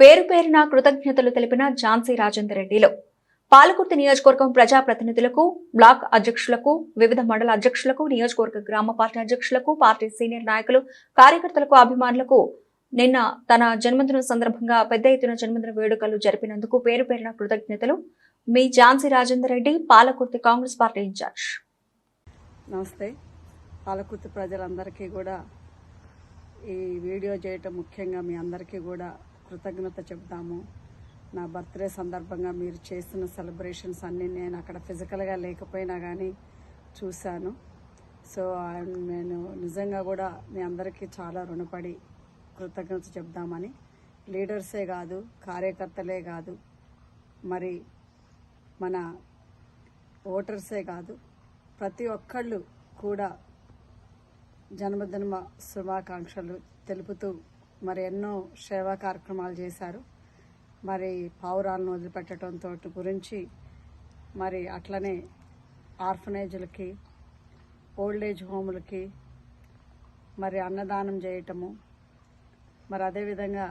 పేరు పేరున కృతజ్ఞతలు తెలిపిన ఝాన్సీ రాజేందర్ రెడ్డిలో. పాలకుర్తి నియోజకవర్గం ప్రజాప్రతినిధులకు బ్లాక్ అధ్యక్షులకు వివిధ మండల అధ్యక్షులకు నియోజకవర్గ గ్రామ పార్టీ అధ్యక్షులకు పార్టీ సీనియర్ నాయకులు కార్యకర్తలకు అభిమానులకు నిన్న తన జన్మదిన సందర్భంగా పెద్ద ఎత్తున జన్మదిన వేడుకలు జరిపినందుకు పేరు పేరున కృతజ్ఞతలు. మీ Jhansi Rajender Reddy Palakurthi Congress party in charge. నమస్తే. పాలకుర్తి ప్రజలందరికీ కూడా ఈ వీడియో చేయటం ముఖ్యంగా మీ అందరికీ కూడా కృతజ్ఞత చెబుతాము. నా బర్త్డే సందర్భంగా మీరు చేస్తున్న సెలబ్రేషన్స్ అన్నీ నేను అక్కడ ఫిజికల్గా లేకపోయినా కానీ చూశాను. సో నేను నిజంగా కూడా మీ అందరికీ చాలా రుణపడి కృతజ్ఞత చెప్దామని లీడర్సే కాదు కార్యకర్తలే కాదు మరి మన ఓటర్సే కాదు ప్రతి ఒక్కళ్ళు కూడా జన్మదిన శుభాకాంక్షలు తెలుపుతూ మరి ఎన్నో సేవా కార్యక్రమాలు చేశారు. మరి పావురాలను వదిలిపెట్టడంతో గురించి మరి అట్లనే ఆర్ఫనేజ్లకి ఓల్డ్ ఏజ్ హోములకి మరి అన్నదానం చేయటము. మరి అదేవిధంగా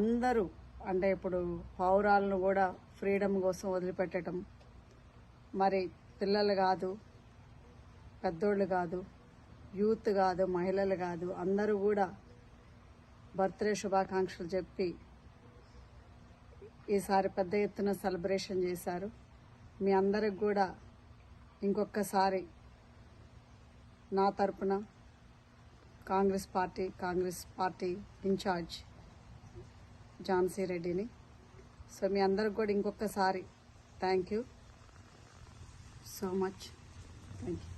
అందరూ అంటే ఇప్పుడు పావురాలను కూడా ఫ్రీడమ్ కోసం వదిలిపెట్టడం మరి పిల్లలు కాదు పెద్దోళ్ళు కాదు యూత్ కాదు మహిళలు కాదు అందరూ కూడా బర్త్డే శుభాకాంక్షలు చెప్పి ఈసారి పెద్ద ఎత్తున సెలబ్రేషన్ చేశారు. మీ అందరికి కూడా ఇంకొకసారి నా తరపున Congress party Congress party in charge Jhansi రెడ్డిని. సో మీ అందరికి కూడా ఇంకొకసారి thank you so much. Thank you.